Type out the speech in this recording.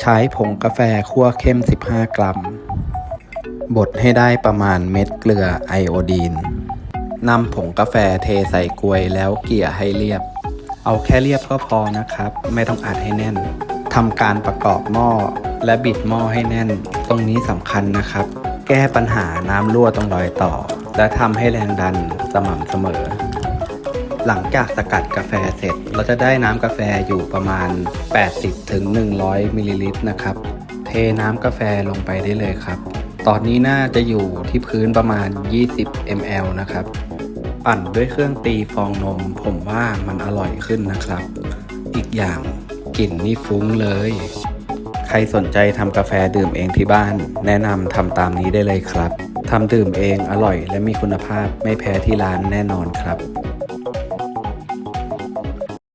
ใช้ผงกาแฟคั่วเข้ม 15 กรัม บดให้ได้ประมาณเม็ดเกลือไอโอดีนนำผงกาแฟเทใส่กลวยแล้วเกลี่ยให้เรียบ เอาแค่เรียบก็พอนะครับ ไม่ต้องอัดให้แน่นทำการประกอบหม้อและบิดหม้อให้แน่น ตรงนี้สำคัญนะครับ แก้ปัญหาน้ำรั่วตรงรอยต่อ และทำให้แรงดันสม่ำเสมอ หลังจากสกัดกาแฟเสร็จ เราจะได้น้ำกาแฟอยู่ประมาณ 80ถึง100มิลลิลิตรนะครับ เทน้ำกาแฟลงไปได้เลยครับ ตอนนี้น่าจะอยู่ที่พื้นประมาณ 20 ml นะครับ ปั่นด้วยเครื่องตีฟองนม ผมว่ามันอร่อยขึ้นนะครับ อีกอย่างกลิ่นนี่ฟุ้งเลย ใครสนใจทำกาแฟดื่มเองที่บ้าน แนะนำทำตามนี้ได้เลยครับทำดื่มเองอร่อยและมีคุณภาพไม่แพ้ที่ร้านแน่นอนครับ